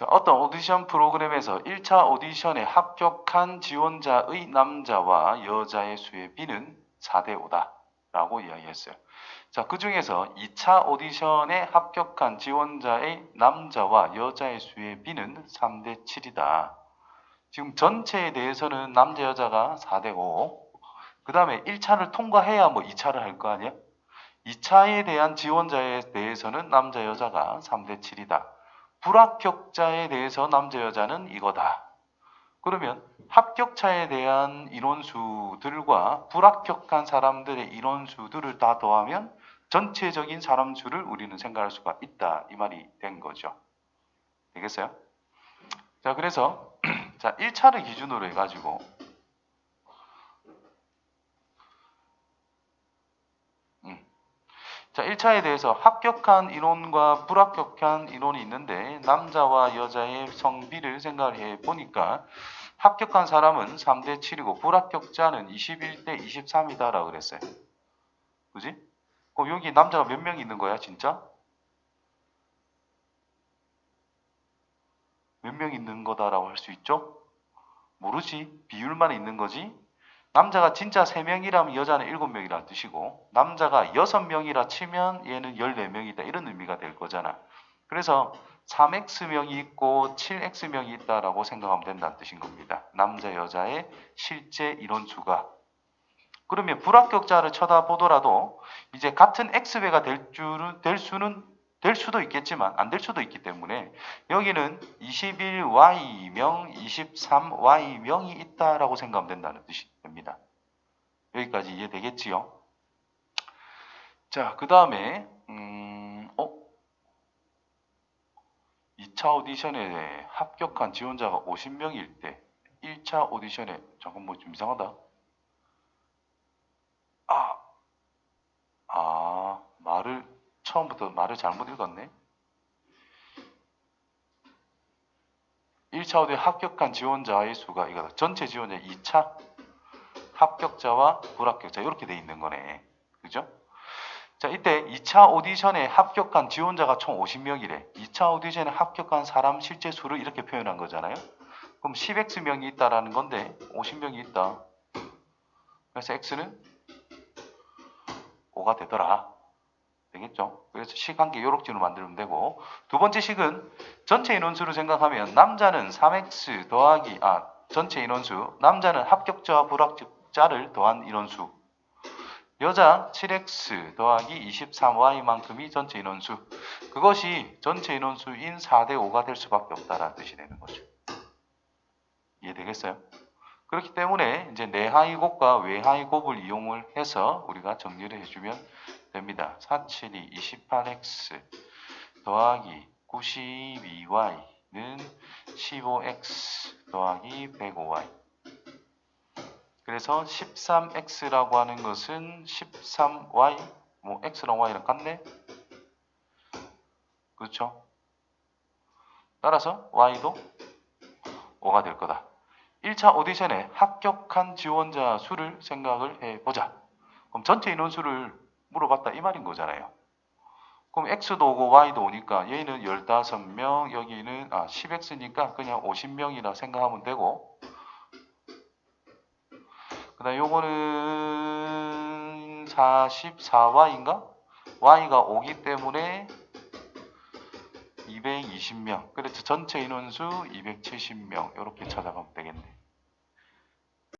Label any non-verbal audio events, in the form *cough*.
자, 어떤 오디션 프로그램에서 1차 오디션에 합격한 지원자의 남자와 여자의 수의 비는 4대 5다 라고 이야기했어요. 자, 그 중에서 2차 오디션에 합격한 지원자의 남자와 여자의 수의 비는 3대 7이다. 지금 전체에 대해서는 남자 여자가 4대 5. 그 다음에 1차를 통과해야 뭐 2차를 할 거 아니야? 2차에 대한 지원자에 대해서는 남자 여자가 3대 7이다. 불합격자에 대해서 남자 여자는 이거다. 그러면 합격차에 대한 인원수들과 불합격한 사람들의 인원수들을 다 더하면 전체적인 사람 수를 우리는 생각할 수가 있다. 이 말이 된 거죠. 되겠어요? 자, 그래서 *clears throat* 자, 1차를 기준으로 해 가지고 자, 1차에 대해서 합격한 인원과 불합격한 인원이 있는데 남자와 여자의 성비를 생각을 해 보니까 합격한 사람은 3대 7이고 불합격자는 21대 23이다라고 그랬어요. 그지? 그럼 여기 남자가 몇 명 있는 거야, 진짜? 몇 명 있는 거다라고 할 수 있죠? 모르지. 비율만 있는 거지. 남자가 진짜 3명이라면 여자는 7명이라 뜻이고 남자가 6명이라 치면 얘는 14명이다. 이런 의미가 될 거잖아. 그래서 3x명이 있고 7x명이 있다라고 생각하면 된다는 뜻인 겁니다. 남자 여자의 실제 인원수가 그러면 불합격자를 쳐다보더라도 이제 같은 x배가 될 줄은 될 수는 될 수도 있겠지만 안 될 수도 있기 때문에 여기는 21y명, 23y명이 있다라고 생각하면 된다는 뜻이 됩니다. 여기까지 이해되겠지요? 자, 그 다음에 음, 어? 2차 오디션에 합격한 지원자가 50명일 때 1차 오디션에 잠깐 뭐 좀 이상하다. 아, 아, 처음부터 말을 잘못 읽었네. 1차 오디에 합격한 지원자의 수가 이거다. 전체 지원자 2차 합격자와 불합격자 이렇게 돼 있는 거네. 그죠? 자, 이때 2차 오디션에 합격한 지원자가 총 50명이래. 2차 오디션에 합격한 사람 실제 수를 이렇게 표현한 거잖아요. 그럼 10x명이 있다라는 건데 50명이 있다. 그래서 x는 5가 되더라. 되겠죠? 그래서 식한개 요렇게로 만들면 되고 두 번째 식은 전체 인원수를 생각하면 남자는 3x 더하기 아 전체 인원수 남자는 합격자와 불합격자를 더한 인원수 여자 7x 더하기 23y만큼이 전체 인원수 그것이 전체 인원수인 4대 5가 될 수밖에 없다라는 뜻이 되는 거죠. 이해되겠어요? 그렇기 때문에 이제 내하위 곱과 외하위 곱을 이용을 해서 우리가 정리를 해주면 됩니다. 472 28x 더하기 92y는 15x 더하기 105y 그래서 13x라고 하는 것은 13y 뭐 x랑 y랑 같네? 그렇죠? 따라서 y도 5가 될 거다 1차 오디션에 합격한 지원자 수를 생각을 해보자. 그럼 전체 인원수를 물어봤다 이 말인 거잖아요. 그럼 x도 오고 y도 오니까 얘는 15명 여기는 아 10x니까 그냥 50명이라 생각하면 되고. 그 다음 요거는 44y인가? y가 5기 때문에 220명. 그래서 전체 인원수 270명. 이렇게 찾아가면 되겠네.